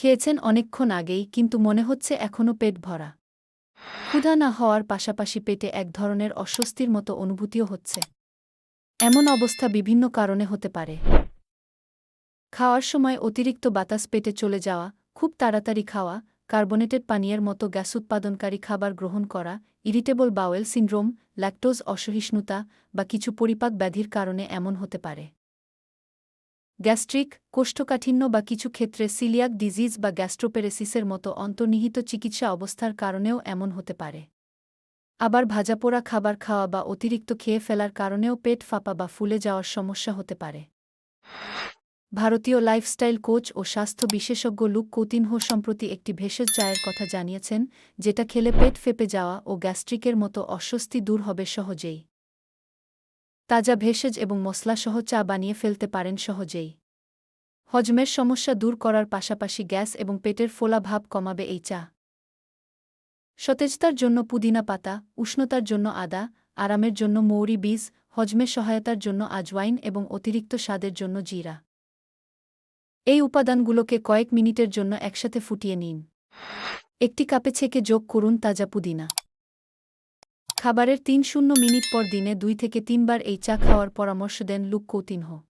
খেয়েছেন অনেকক্ষণ আগেই, কিন্তু মনে হচ্ছে এখনও পেট ভরা। ক্ষুধা না হওয়ার পাশাপাশি পেটে এক ধরনের অস্বস্তির মতো অনুভূতিও হচ্ছে। এমন অবস্থা বিভিন্ন কারণে হতে পারে। খাওয়ার সময় অতিরিক্ত বাতাস পেটে চলে যাওয়া, খুব তাড়াতাড়ি খাওয়া, কার্বনেটেড পানীয়ের মতো গ্যাস উৎপাদনকারী খাবার গ্রহণ করা, ইরিটেবল বাওয়েল সিন্ড্রোম, ল্যাকটোজ অসহিষ্ণুতা বা কিছু পরিপাক ব্যাধির কারণে এমন হতে পারে। গ্যাস্ট্রিক, কোষ্ঠকাঠিন্য বা কিছু ক্ষেত্রে সিলিয়াক ডিজিজ বা গ্যাস্ট্রোপেরেসিসের মতো অন্তর্নিহিত চিকিৎসা অবস্থার কারণেও এমন হতে পারে। আবার ভাজাপোড়া খাবার খাওয়া বা অতিরিক্ত খেয়ে ফেলার কারণেও পেট ফাঁপা বা ফুলে যাওয়ার সমস্যা হতে পারে। ভারতীয় লাইফস্টাইল কোচ ও স্বাস্থ্য বিশেষজ্ঞ লুক কৌতিনহো সম্প্রতি একটি ভেষজ চায়ের কথা জানিয়েছেন, যেটা খেলে পেট ফেপে যাওয়া ও গ্যাস্ট্রিকের মতো অস্বস্তি দূর হবে সহজেই। তাজা ভেষজ এবং মশলাসহ চা বানিয়ে ফেলতে পারেন সহজেই। হজমের সমস্যা দূর করার পাশাপাশি গ্যাস এবং পেটের ফোলা ভাব কমাবে এই চা। সতেজতার জন্য পুদিনা পাতা, উষ্ণতার জন্য আদা, আরামের জন্য মৌরি বীজ হজমের সহায়তার জন্য আজওয়াইন এবং অতিরিক্ত স্বাদের জন্য জিরা। এই উপাদানগুলোকে কয়েক মিনিটের জন্য একসাথে ফুটিয়ে নিন। একটি কাপে ছেঁকে যোগ করুন তাজা পুদিনা। খাবারের তিন শূন্য মিনিট পর দিনে দুই থেকে তিনবার এই চা খাওয়ার পরামর্শ দেন লুক কৌতিনহ।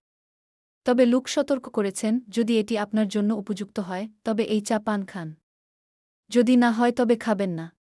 তবে লুক সতর্ক করেছেন, যদি এটি আপনার জন্য উপযুক্ত হয়, তবে এই চা পান খান। যদি না হয়, তবে খাবেন না।